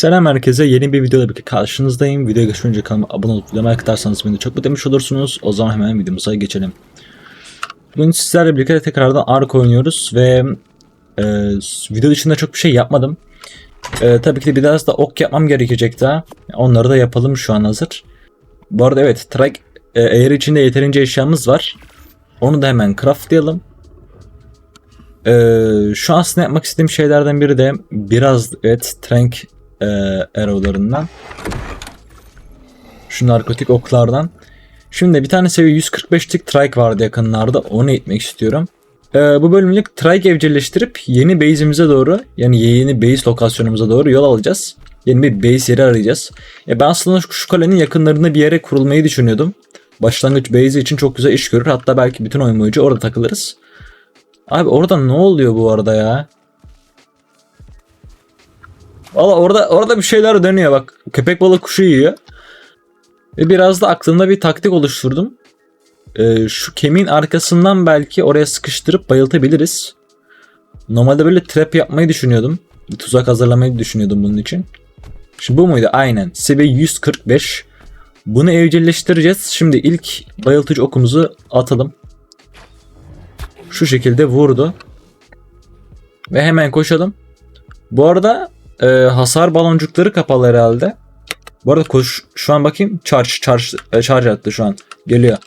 Selam herkese yeni bir videoda birlikte karşınızdayım. Videoya geçmeden önce kanalıma abone olup videomu like atarsanız beni de çok mutlu olursunuz. O zaman hemen videomuza geçelim. Bugün sizlerle birlikte tekrardan Ark oynuyoruz ve e, video dışında çok bir şey yapmadım. E, tabii ki de biraz da ok yapmam gerekecek daha. Onları da yapalım şu an hazır. Bu arada evet track e, eğer içinde yeterince eşyamız var. Onu da hemen craftlayalım. Ee, şu an aslında yapmak istediğim şeylerden biri de biraz evet trank e, arrow'larından. Şu narkotik oklardan. Şimdi bir tane seviye 145'lik trike vardı yakınlarda. Onu eğitmek istiyorum. Ee, bu bölümlük trike evcilleştirip yeni base'imize doğru yani yeni base lokasyonumuza doğru yol alacağız. Yeni bir base yeri arayacağız. Ya ben aslında şu, şu kalenin yakınlarında bir yere kurulmayı düşünüyordum. Başlangıç base için çok güzel iş görür. Hatta belki bütün oyun boyunca orada takılırız. Abi orada ne oluyor bu arada ya? Valla orada orada bir şeyler dönüyor bak. Köpek balığı kuşu yiyor. Ve biraz da aklımda bir taktik oluşturdum. Ee, şu kemiğin arkasından belki oraya sıkıştırıp bayıltabiliriz. Normalde böyle trap yapmayı düşünüyordum. Bir tuzak hazırlamayı düşünüyordum bunun için. Şimdi bu muydu? Aynen. Seviye 145. Bunu evcilleştireceğiz. Şimdi ilk bayıltıcı okumuzu atalım. Şu şekilde vurdu. Ve hemen koşalım. Bu arada e, hasar baloncukları kapalı herhalde. Bu arada koş şu an bakayım charge charge e, charge attı şu an. Geliyor.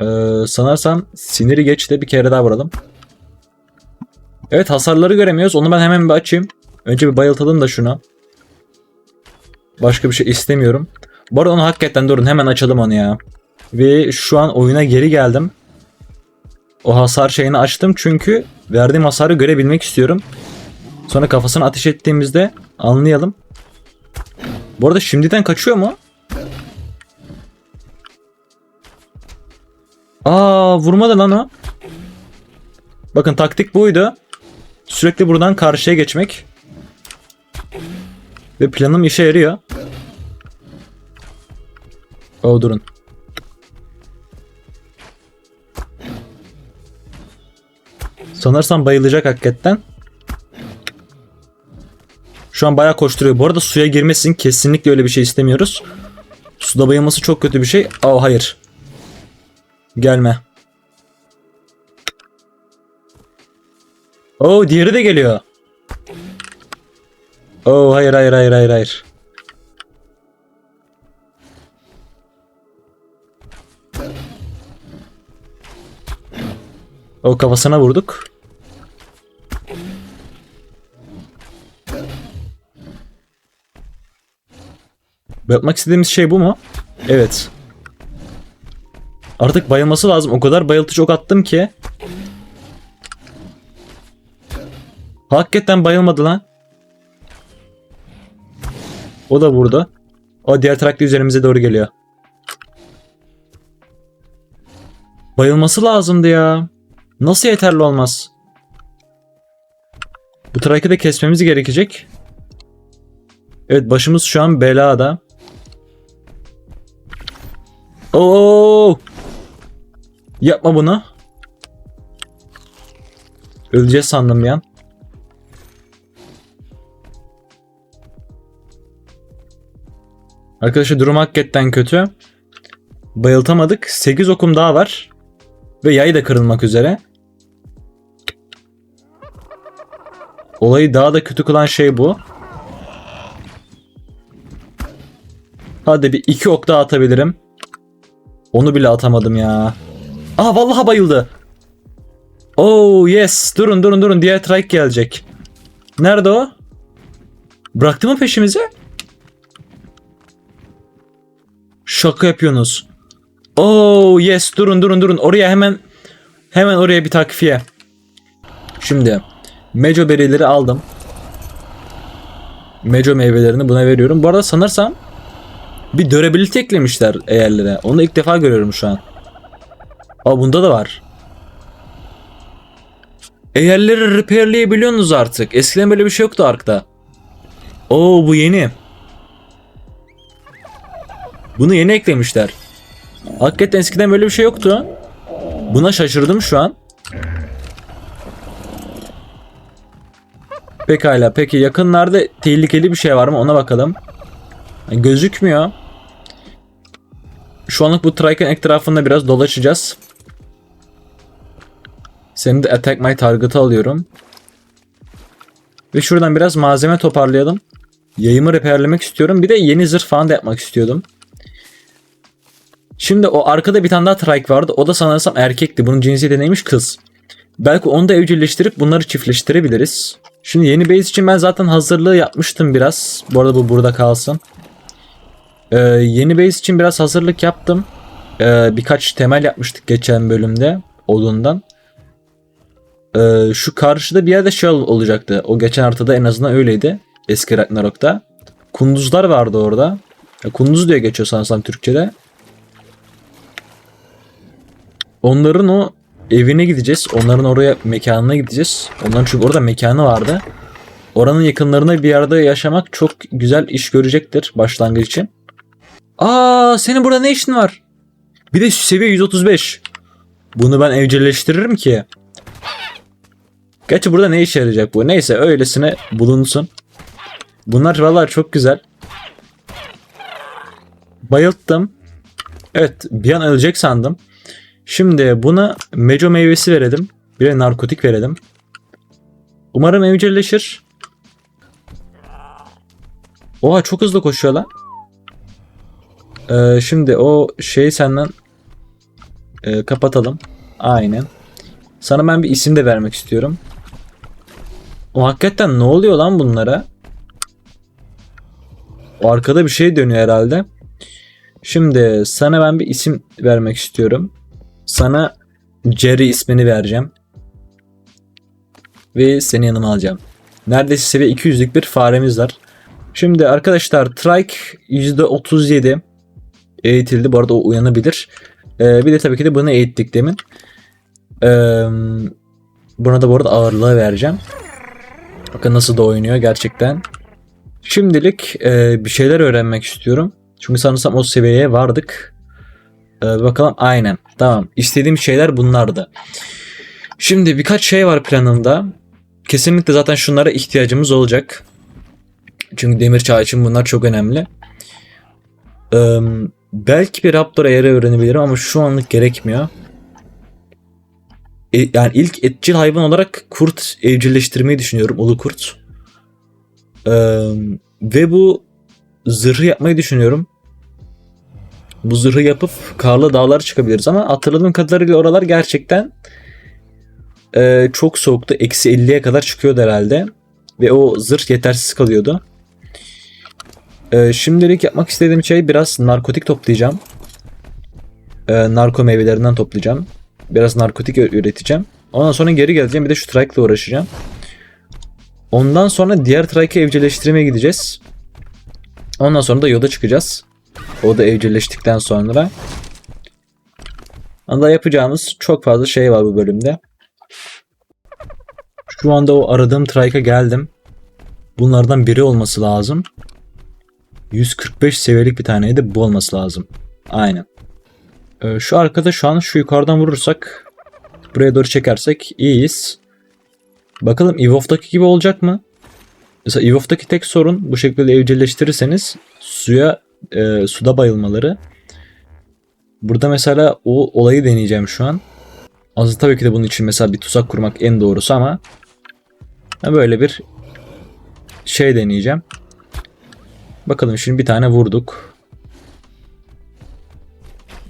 E, sanırsam siniri geç de bir kere daha vuralım. Evet hasarları göremiyoruz. Onu ben hemen bir açayım. Önce bir bayıltalım da şunu. Başka bir şey istemiyorum. Bu arada onu hakikaten durun hemen açalım onu ya. Ve şu an oyuna geri geldim. O hasar şeyini açtım çünkü verdiğim hasarı görebilmek istiyorum. Sonra kafasına ateş ettiğimizde anlayalım. Bu arada şimdiden kaçıyor mu? Aa vurmadı lan o. Bakın taktik buydu. Sürekli buradan karşıya geçmek. Ve planım işe yarıyor. O durun. Sanırsam bayılacak hakikaten. Şu an bayağı koşturuyor. Bu arada suya girmesin. Kesinlikle öyle bir şey istemiyoruz. Suda bayılması çok kötü bir şey. Aa hayır. Gelme. Oo diğeri de geliyor. Oo hayır hayır hayır hayır hayır. O kafasına vurduk. Yapmak istediğimiz şey bu mu? Evet. Artık bayılması lazım. O kadar bayıltıcı ok attım ki. Hakikaten bayılmadı lan. O da vurdu. O diğer trakta üzerimize doğru geliyor. Bayılması lazımdı ya. Nasıl yeterli olmaz? Bu track'ı da kesmemiz gerekecek. Evet başımız şu an belada. Oo! Yapma bunu. Öleceğiz sandım an. Arkadaşlar durum hakikaten kötü. Bayıltamadık. 8 okum daha var. Ve yay da kırılmak üzere. Olayı daha da kötü kılan şey bu. Hadi bir iki ok daha atabilirim. Onu bile atamadım ya. Aa vallahi bayıldı. Oh yes. Durun durun durun. Diğer trike gelecek. Nerede o? Bıraktı mı peşimizi? Şaka yapıyorsunuz. Oh yes. Durun durun durun. Oraya hemen hemen oraya bir takviye. Şimdi Mejo berileri aldım. Mejo meyvelerini buna veriyorum. Bu arada sanırsam bir durability eklemişler eğerlere. Onu ilk defa görüyorum şu an. Aa bunda da var. Eğerleri repairleyebiliyorsunuz artık. Eskiden böyle bir şey yoktu Ark'ta. Oo bu yeni. Bunu yeni eklemişler. Hakikaten eskiden böyle bir şey yoktu. Buna şaşırdım şu an. Pekala. Peki yakınlarda tehlikeli bir şey var mı? Ona bakalım. Gözükmüyor. Şu anlık bu Triken etrafında biraz dolaşacağız. Seni de Attack My Target'ı alıyorum. Ve şuradan biraz malzeme toparlayalım. Yayımı repairlemek istiyorum. Bir de yeni zırh falan da yapmak istiyordum. Şimdi o arkada bir tane daha trike vardı. O da sanırsam erkekti. Bunun cinsiyeti neymiş? Kız. Belki onu da evcilleştirip bunları çiftleştirebiliriz. Şimdi yeni base için ben zaten hazırlığı yapmıştım biraz. Bu arada bu burada kalsın. Ee, yeni base için biraz hazırlık yaptım. Ee, birkaç temel yapmıştık geçen bölümde odundan. Ee, şu karşıda bir yerde şey ol- olacaktı. O geçen haritada en azından öyleydi. Eski Ragnarok'ta. Kunduzlar vardı orada. Kunduz diye geçiyor sanırsam Türkçe'de. Onların o evine gideceğiz. Onların oraya mekanına gideceğiz. Onların çünkü orada mekanı vardı. Oranın yakınlarında bir yerde yaşamak çok güzel iş görecektir başlangıç için. Aa senin burada ne işin var? Bir de seviye 135. Bunu ben evcilleştiririm ki. Gerçi burada ne işe yarayacak bu? Neyse öylesine bulunsun. Bunlar vallahi çok güzel. Bayılttım. Evet bir an ölecek sandım. Şimdi buna meco meyvesi verelim. Bir de narkotik verelim. Umarım evcilleşir. Oha çok hızlı koşuyor lan. Ee, şimdi o şeyi senden e, kapatalım. Aynen. Sana ben bir isim de vermek istiyorum. O hakikaten ne oluyor lan bunlara? O arkada bir şey dönüyor herhalde. Şimdi sana ben bir isim vermek istiyorum. Sana Jerry ismini vereceğim. Ve seni yanıma alacağım. Neredeyse seviye 200'lük bir faremiz var. Şimdi arkadaşlar Trike %37 eğitildi. Bu arada o uyanabilir. Ee, bir de tabii ki de bunu eğittik demin. Ee, buna da bu arada ağırlığı vereceğim. Bakın nasıl da oynuyor gerçekten. Şimdilik e, bir şeyler öğrenmek istiyorum. Çünkü sanırsam o seviyeye vardık. Ee, bakalım aynen. Tamam. İstediğim şeyler bunlardı. Şimdi birkaç şey var planımda. Kesinlikle zaten şunlara ihtiyacımız olacak. Çünkü demir çağı için bunlar çok önemli. Ee, belki bir Raptor ayarı öğrenebilirim ama şu anlık gerekmiyor. E, yani ilk etçil hayvan olarak kurt evcilleştirmeyi düşünüyorum. Ulu kurt. Ee, ve bu zırhı yapmayı düşünüyorum. Bu zırhı yapıp karlı dağlara çıkabiliriz ama hatırladığım kadarıyla oralar gerçekten e, çok soğuktu. Eksi 50'ye kadar çıkıyordu herhalde. Ve o zırh yetersiz kalıyordu. E, şimdilik yapmak istediğim şey biraz narkotik toplayacağım. E, narko meyvelerinden toplayacağım. Biraz narkotik üreteceğim. Ondan sonra geri geleceğim. Bir de şu trike ile uğraşacağım. Ondan sonra diğer trike'ı evcilleştirmeye gideceğiz. Ondan sonra da yoda çıkacağız. O da evcilleştikten sonra. Anda yapacağımız çok fazla şey var bu bölümde. Şu anda o aradığım trike'a geldim. Bunlardan biri olması lazım. 145 seviyelik bir taneydi. Bu olması lazım. Aynen. Ee, şu arkada şu an şu yukarıdan vurursak buraya doğru çekersek iyiyiz. Bakalım Evolve'daki gibi olacak mı? Mesela Evolve'daki tek sorun bu şekilde evcilleştirirseniz suya e, suda bayılmaları. Burada mesela o olayı deneyeceğim şu an. Aslında tabii ki de bunun için mesela bir tuzak kurmak en doğrusu ama böyle bir şey deneyeceğim. Bakalım şimdi bir tane vurduk.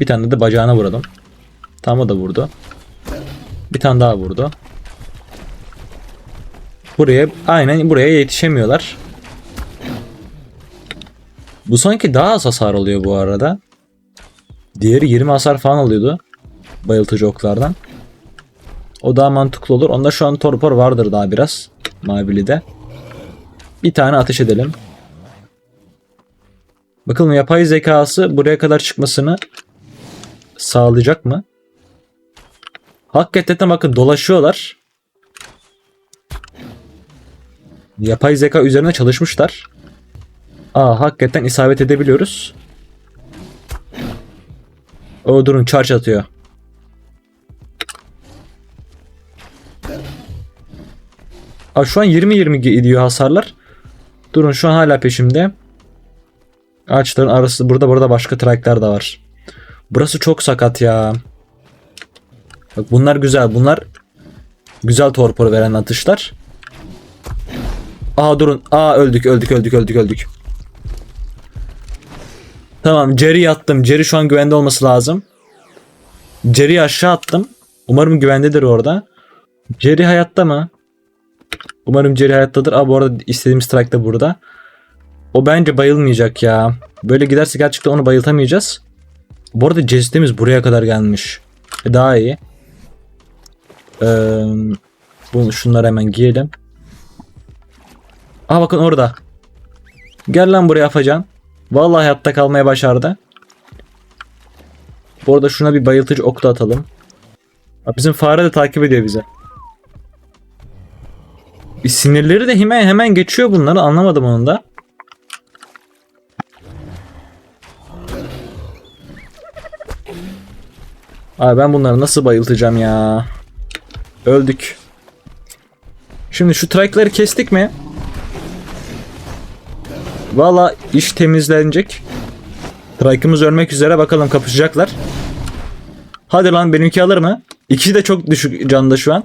Bir tane de bacağına vuralım. Tam o da vurdu. Bir tane daha vurdu. Buraya aynen buraya yetişemiyorlar. Bu sanki daha az hasar alıyor bu arada. Diğeri 20 hasar falan alıyordu. Bayıltıcı oklardan. O daha mantıklı olur. Onda şu an torpor vardır daha biraz. Mavili'de. Bir tane ateş edelim. Bakalım yapay zekası buraya kadar çıkmasını sağlayacak mı? Hakikaten bakın dolaşıyorlar. Yapay zeka üzerine çalışmışlar. Aa hakikaten isabet edebiliyoruz. O durun charge atıyor. Aa, şu an 20-20 gidiyor hasarlar. Durun şu an hala peşimde. Ağaçların arası burada burada başka trackler de var. Burası çok sakat ya. Bak bunlar güzel. Bunlar güzel torpor veren atışlar. Aa durun. Aa öldük öldük öldük öldük öldük. Tamam Jerry attım. Jerry şu an güvende olması lazım. Jerry'i aşağı attım. Umarım güvendedir orada. Jerry hayatta mı? Umarım Jerry hayattadır. Aa bu arada istediğim strike de burada. O bence bayılmayacak ya. Böyle giderse gerçekten onu bayıltamayacağız. Bu arada cesitimiz buraya kadar gelmiş. E, Daha iyi. Ee, bunu şunları hemen giyelim. Aa bakın orada. Gel lan buraya Afacan. Vallahi hayatta kalmaya başardı. Bu arada şuna bir bayıltıcı ok da atalım. Bizim fare de takip ediyor bizi. Bir sinirleri de hemen hemen geçiyor bunları anlamadım onu da. Abi ben bunları nasıl bayıltacağım ya? Öldük. Şimdi şu trike'ları kestik mi? Valla iş temizlenecek. Trike'ımız ölmek üzere bakalım kapışacaklar. Hadi lan benimki alır mı? İkisi de çok düşük canda şu an.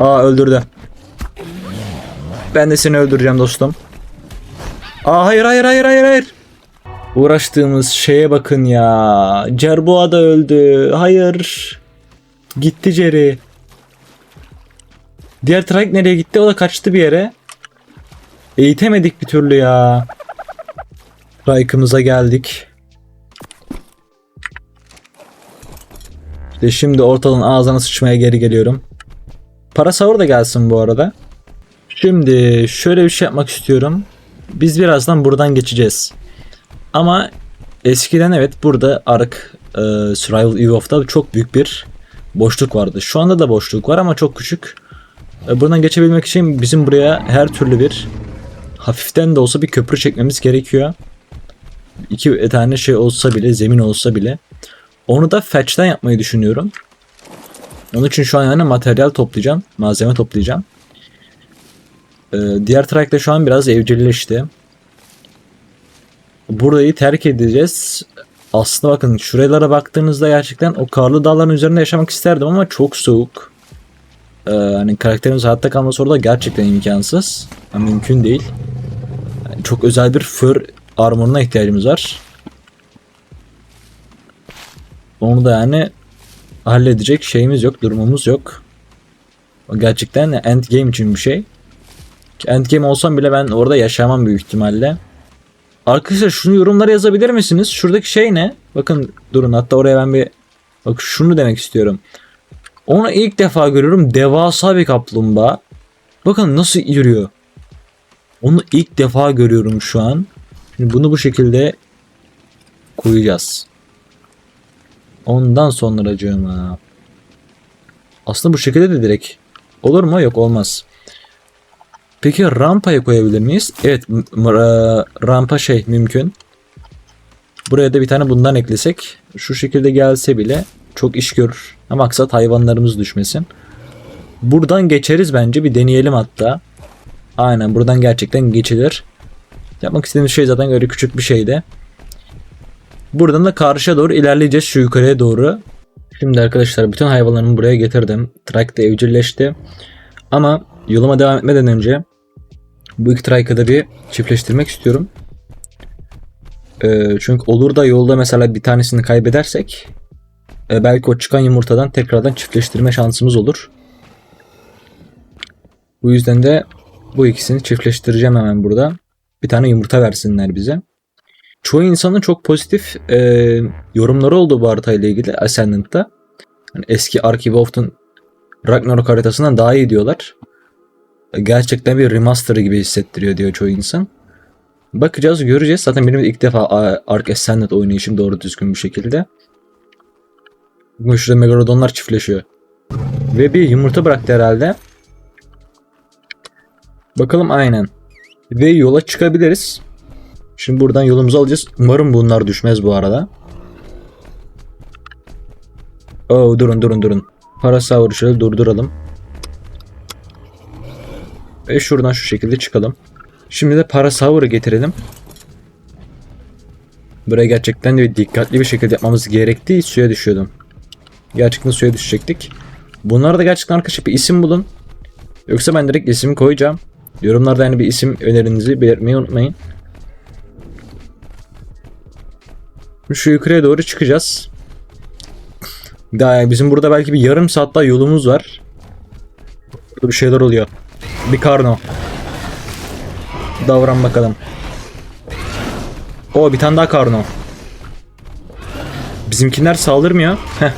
Aa öldürdü. Ben de seni öldüreceğim dostum. Aa hayır hayır hayır hayır hayır. Uğraştığımız şeye bakın ya. Cerboğa da öldü. Hayır. Gitti Jerry. Diğer Trike nereye gitti? O da kaçtı bir yere. Eğitemedik bir türlü ya. Trike'ımıza geldik. İşte şimdi ortalığın ağzına sıçmaya geri geliyorum. Parasaur da gelsin bu arada. Şimdi şöyle bir şey yapmak istiyorum. Biz birazdan buradan geçeceğiz. Ama eskiden evet burada Ark e, Survival Evolved'da çok büyük bir boşluk vardı. Şu anda da boşluk var ama çok küçük. E, buradan geçebilmek için bizim buraya her türlü bir hafiften de olsa bir köprü çekmemiz gerekiyor. İki tane şey olsa bile, zemin olsa bile. Onu da fetch'ten yapmayı düşünüyorum. Onun için şu an yani materyal toplayacağım. Malzeme toplayacağım. Ee, diğer track de şu an biraz evcilleşti. Burayı terk edeceğiz. Aslında bakın şuralara baktığınızda gerçekten o karlı dağların üzerinde yaşamak isterdim ama çok soğuk. Ee, hani karakterimiz hayatta kalması orada gerçekten imkansız. Yani mümkün değil. Yani çok özel bir fur armoruna ihtiyacımız var. Onu da yani halledecek şeyimiz yok, durumumuz yok. O gerçekten end game için bir şey. Ki End game olsam bile ben orada yaşamam büyük ihtimalle. Arkadaşlar şunu yorumlara yazabilir misiniz? Şuradaki şey ne? Bakın durun hatta oraya ben bir bak şunu demek istiyorum. Onu ilk defa görüyorum. Devasa bir kaplumbağa. Bakın nasıl yürüyor. Onu ilk defa görüyorum şu an. Şimdi bunu bu şekilde koyacağız. Ondan sonra acığıma. Aslında bu şekilde de direkt. Olur mu? Yok olmaz. Peki rampaya koyabilir miyiz? Evet e, rampa şey mümkün. Buraya da bir tane bundan eklesek şu şekilde gelse bile çok iş görür. Ama maksat hayvanlarımız düşmesin. Buradan geçeriz bence bir deneyelim hatta. Aynen buradan gerçekten geçilir. Yapmak istediğimiz şey zaten öyle küçük bir şeydi. Buradan da karşıya doğru ilerleyeceğiz şu yukarıya doğru. Şimdi arkadaşlar bütün hayvanlarımı buraya getirdim. Trak da evcilleşti. Ama yoluma devam etmeden önce bu iki trike'ı bir çiftleştirmek istiyorum. Ee, çünkü olur da yolda mesela bir tanesini kaybedersek e, belki o çıkan yumurtadan tekrardan çiftleştirme şansımız olur. Bu yüzden de bu ikisini çiftleştireceğim hemen burada. Bir tane yumurta versinler bize. Çoğu insanın çok pozitif e, yorumları oldu bu haritayla ilgili Ascendant'ta. Hani eski Ark Evolved'un Ragnarok haritasından daha iyi diyorlar. Gerçekten bir remaster gibi hissettiriyor diyor çoğu insan. Bakacağız göreceğiz. Zaten benim ilk defa Ark Ascendant oynayışım doğru düzgün bir şekilde. Bugün şurada Megalodonlar çiftleşiyor. Ve bir yumurta bıraktı herhalde. Bakalım aynen. Ve yola çıkabiliriz. Şimdi buradan yolumuzu alacağız. Umarım bunlar düşmez bu arada. Oo durun durun durun. Parasaur'u şöyle durduralım. Ve şuradan şu şekilde çıkalım. Şimdi de Parasaur'u getirelim. Buraya gerçekten de dikkatli bir şekilde yapmamız gerektiği suya düşüyordum. Gerçekten suya düşecektik. Bunlara da gerçekten arkadaşlar bir isim bulun. Yoksa ben direkt isim koyacağım. Yorumlarda yani bir isim önerinizi belirtmeyi unutmayın. Şu yukarıya doğru çıkacağız. Daha bizim burada belki bir yarım saat daha yolumuz var. Burada bir şeyler oluyor. Bir karno. Davran bakalım. O bir tane daha karno. Bizimkiler saldırmıyor. Heh.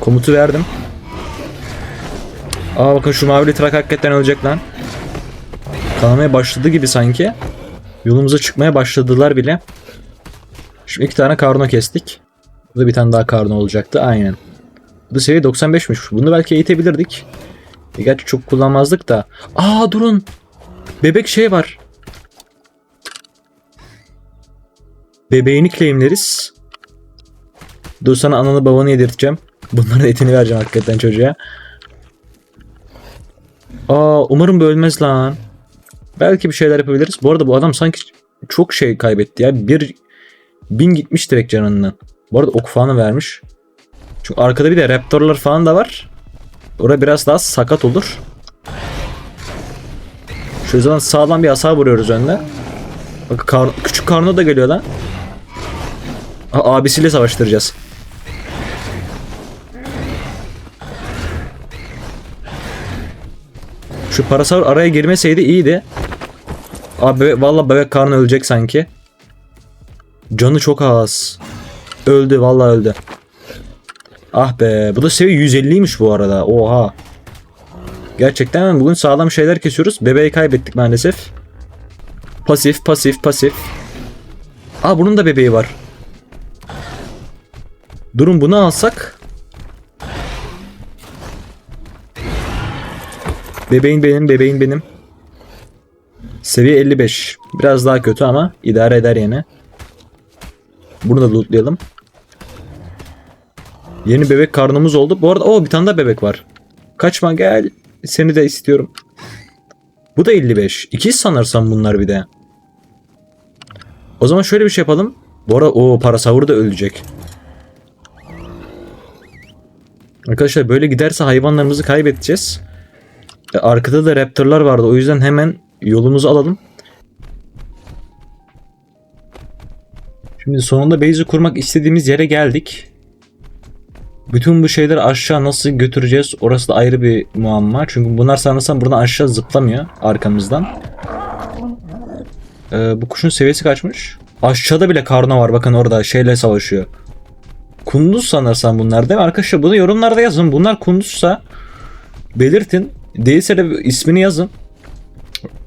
Komutu verdim. Aa bakın şu mavili trak hakikaten ölecek lan. Kanamaya başladı gibi sanki. Yolumuza çıkmaya başladılar bile. Şimdi iki tane karno kestik. Burada bir tane daha karno olacaktı. Aynen. Bu da seviye 95'miş. Bunu belki eğitebilirdik. E, gerçi çok kullanmazdık da. Aa durun. Bebek şey var. Bebeğini claimleriz. Dur sana ananı babanı yedirteceğim. Bunların etini vereceğim hakikaten çocuğa. Aa umarım bölmez lan. Belki bir şeyler yapabiliriz. Bu arada bu adam sanki çok şey kaybetti ya. Bir bin gitmiş direkt canından. Bu arada ok falan vermiş. Çünkü arkada bir de raptorlar falan da var. Orada biraz daha sakat olur. Şu zaman sağlam bir hasar vuruyoruz önde. Bak kar- küçük karno da geliyor lan. Aa, abisiyle savaştıracağız. Şu parasaur araya girmeseydi iyiydi. Abi vallahi bebek karnı ölecek sanki. Canı çok az. Öldü vallahi öldü. Ah be bu da seviye 150'ymiş bu arada. Oha. Gerçekten bugün sağlam şeyler kesiyoruz. Bebeği kaybettik maalesef. Pasif pasif pasif. Aa bunun da bebeği var. Durun bunu alsak. Bebeğin benim, bebeğin benim. Seviye 55. Biraz daha kötü ama idare eder yine. Bunu da lootlayalım. Yeni bebek karnımız oldu. Bu arada o bir tane daha bebek var. Kaçma gel. Seni de istiyorum. Bu da 55. İkiz sanırsam bunlar bir de. O zaman şöyle bir şey yapalım. Bu arada o parasaur da ölecek. Arkadaşlar böyle giderse hayvanlarımızı kaybedeceğiz. E, arkada da raptorlar vardı. O yüzden hemen yolumuzu alalım. Şimdi sonunda base'i kurmak istediğimiz yere geldik. Bütün bu şeyleri aşağı nasıl götüreceğiz? Orası da ayrı bir muamma. Çünkü bunlar sanırsam buradan aşağı zıplamıyor arkamızdan. Ee, bu kuşun seviyesi kaçmış? Aşağıda bile karno var. Bakın orada şeyle savaşıyor. Kunduz sanırsam bunlar değil mi? Arkadaşlar bunu yorumlarda yazın. Bunlar kunduzsa belirtin. Değilse de ismini yazın.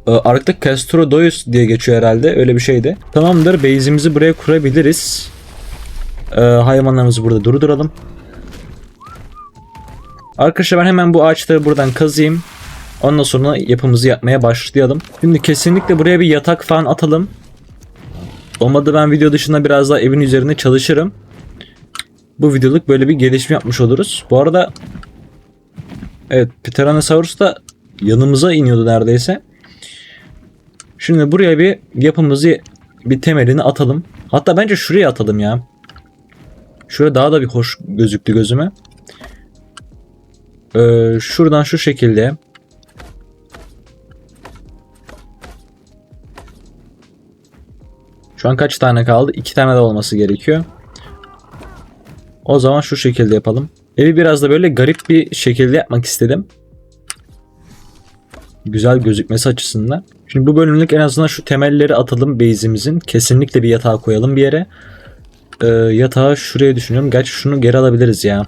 Ee, Arkada Castrodoyus diye geçiyor herhalde. Öyle bir şeydi. Tamamdır. Base'imizi buraya kurabiliriz. Ee, hayvanlarımızı burada durduralım. Arkadaşlar ben hemen bu ağaçları buradan kazıyım. Ondan sonra yapımızı yapmaya başlayalım. Şimdi kesinlikle buraya bir yatak falan atalım. Olmadı ben video dışında biraz daha evin üzerinde çalışırım. Bu videoluk böyle bir gelişme yapmış oluruz. Bu arada Evet Pteranosaurus da yanımıza iniyordu neredeyse. Şimdi buraya bir yapımızı bir temelini atalım. Hatta bence şuraya atalım ya. Şuraya daha da bir hoş gözüktü gözüme. Ee, şuradan şu şekilde. Şu an kaç tane kaldı? İki tane de olması gerekiyor. O zaman şu şekilde yapalım. Evi biraz da böyle garip bir şekilde yapmak istedim. Güzel gözükmesi açısından. Şimdi bu bölümlük en azından şu temelleri atalım base'imizin. Kesinlikle bir yatağı koyalım bir yere. Ee, yatağı şuraya düşünüyorum. Gerçi şunu geri alabiliriz ya.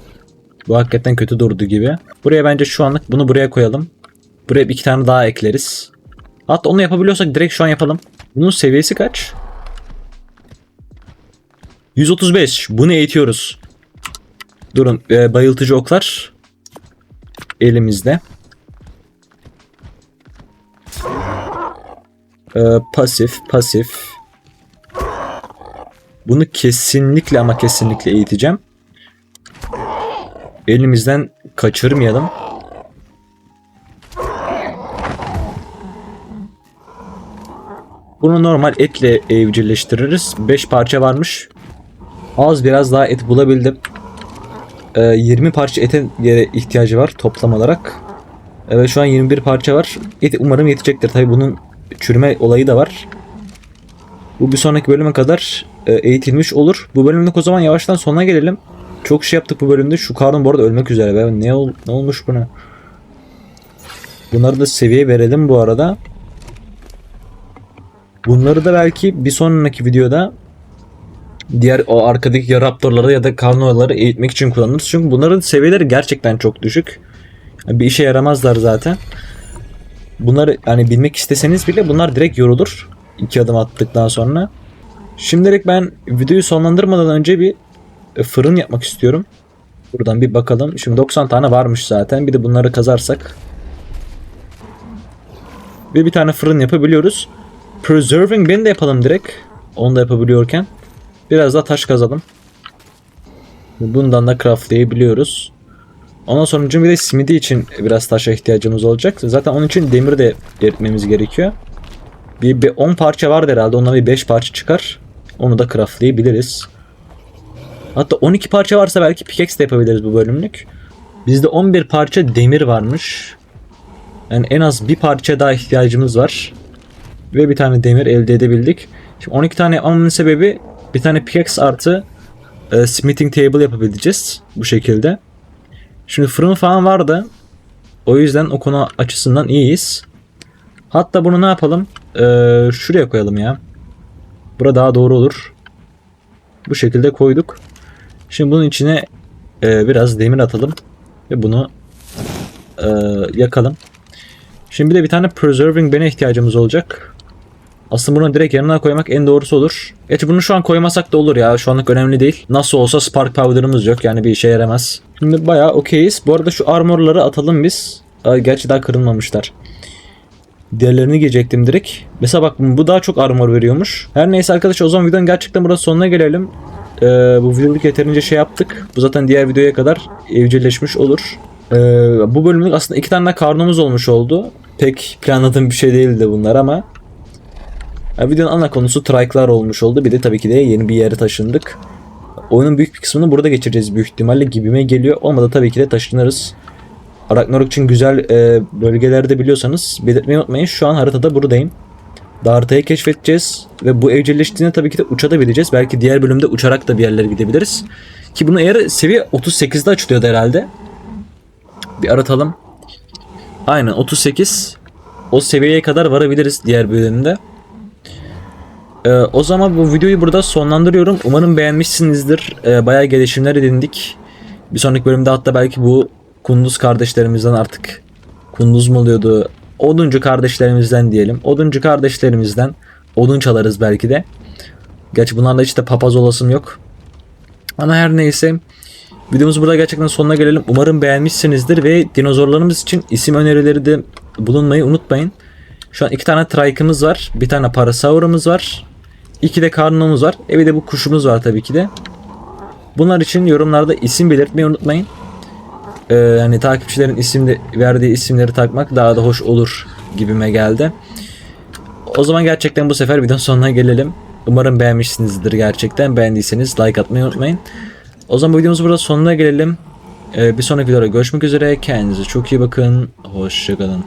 Bu hakikaten kötü durdu gibi. Buraya bence şu anlık bunu buraya koyalım. Buraya bir iki tane daha ekleriz. Hatta onu yapabiliyorsak direkt şu an yapalım. Bunun seviyesi kaç? 135. Bunu eğitiyoruz. Durun. e, bayıltıcı oklar. Elimizde. E, pasif. Pasif. Bunu kesinlikle ama kesinlikle eğiteceğim. Elimizden kaçırmayalım. Bunu normal etle evcilleştiririz. 5 parça varmış. Az biraz daha et bulabildim. Ee, 20 parça ete ihtiyacı var toplam olarak. Evet şu an 21 parça var. Et umarım yetecektir. Tabi bunun çürüme olayı da var. Bu bir sonraki bölüme kadar e, eğitilmiş olur. Bu bölümlük o zaman yavaştan sonuna gelelim. Çok şey yaptık bu bölümde. Şu karnım bu arada ölmek üzere be. Ne, ol, ne olmuş buna? Bunları da seviye verelim bu arada. Bunları da belki bir sonraki videoda diğer o arkadaki ya raptorları ya da karnoları eğitmek için kullanırız. Çünkü bunların seviyeleri gerçekten çok düşük. Bir işe yaramazlar zaten. Bunları hani bilmek isteseniz bile bunlar direkt yorulur. iki adım attıktan sonra. Şimdilik ben videoyu sonlandırmadan önce bir fırın yapmak istiyorum. Buradan bir bakalım. Şimdi 90 tane varmış zaten. Bir de bunları kazarsak. Ve bir tane fırın yapabiliyoruz. Preserving bin de yapalım direkt. Onu da yapabiliyorken. Biraz daha taş kazalım. Bundan da craftlayabiliyoruz. Ondan sonra bir de simidi için biraz taşa ihtiyacımız olacak. Zaten onun için demir de eritmemiz gerekiyor. Bir, bir 10 parça vardı herhalde. Ondan bir 5 parça çıkar. Onu da craftlayabiliriz. Hatta 12 parça varsa belki pickaxe de yapabiliriz bu bölümlük. Bizde 11 parça demir varmış. Yani en az bir parça daha ihtiyacımız var. Ve bir tane demir elde edebildik. Şimdi 12 tane yapmamın sebebi bir tane pickaxe artı e, smithing table yapabileceğiz. Bu şekilde. Şimdi fırın falan vardı. O yüzden o konu açısından iyiyiz. Hatta bunu ne yapalım? Ee, şuraya koyalım ya. Bura daha doğru olur. Bu şekilde koyduk. Şimdi bunun içine e, biraz demir atalım. Ve bunu e, yakalım. Şimdi bir de bir tane preserving bene ihtiyacımız olacak. Aslında bunu direkt yanına koymak en doğrusu olur. Gerçi bunu şu an koymasak da olur ya. Şu anlık önemli değil. Nasıl olsa spark powder'ımız yok. Yani bir işe yaramaz. Şimdi bayağı okeyiz. Bu arada şu armorları atalım biz. Gerçi daha kırılmamışlar. Diğerlerini giyecektim direkt. Mesela bak bu daha çok armor veriyormuş. Her neyse arkadaşlar o zaman videonun gerçekten burada sonuna gelelim. Ee, bu videoluk yeterince şey yaptık. Bu zaten diğer videoya kadar evcilleşmiş olur. Ee, bu bölümlük aslında iki tane karnımız olmuş oldu. Pek planladığım bir şey değildi bunlar ama. Yani videonun ana konusu trike'lar olmuş oldu. Bir de tabii ki de yeni bir yere taşındık. Oyunun büyük bir kısmını burada geçireceğiz büyük ihtimalle gibime geliyor. Olmadı tabii ki de taşınırız. Ragnarok için güzel e, bölgelerde biliyorsanız belirtmeyi unutmayın. Şu an haritada buradayım. Daha haritayı keşfedeceğiz. Ve bu evcilleştiğinde tabii ki de uçabileceğiz. Belki diğer bölümde uçarak da bir yerlere gidebiliriz. Ki bunu eğer seviye 38'de açılıyordu herhalde. Bir aratalım. Aynen 38. O seviyeye kadar varabiliriz diğer bölümde. Ee, o zaman bu videoyu burada sonlandırıyorum. Umarım beğenmişsinizdir. Ee, bayağı gelişimler edindik. Bir sonraki bölümde hatta belki bu Kunduz kardeşlerimizden artık Kunduz mu oluyordu? Oduncu kardeşlerimizden diyelim. Oduncu kardeşlerimizden odun çalarız belki de. Gerçi bunlarla hiç de papaz olasım yok. Ama her neyse. Videomuz burada gerçekten sonuna gelelim. Umarım beğenmişsinizdir ve dinozorlarımız için isim önerileri de bulunmayı unutmayın. Şu an iki tane trike'ımız var. Bir tane parasaurumuz var. İki de karnımız var. E bir de bu kuşumuz var tabii ki de. Bunlar için yorumlarda isim belirtmeyi unutmayın. Ee, yani takipçilerin isimde verdiği isimleri takmak daha da hoş olur gibime geldi. O zaman gerçekten bu sefer videonun sonuna gelelim. Umarım beğenmişsinizdir gerçekten. Beğendiyseniz like atmayı unutmayın. O zaman bu videomuz burada sonuna gelelim. Ee, bir sonraki videoda görüşmek üzere. Kendinize çok iyi bakın. Hoşçakalın.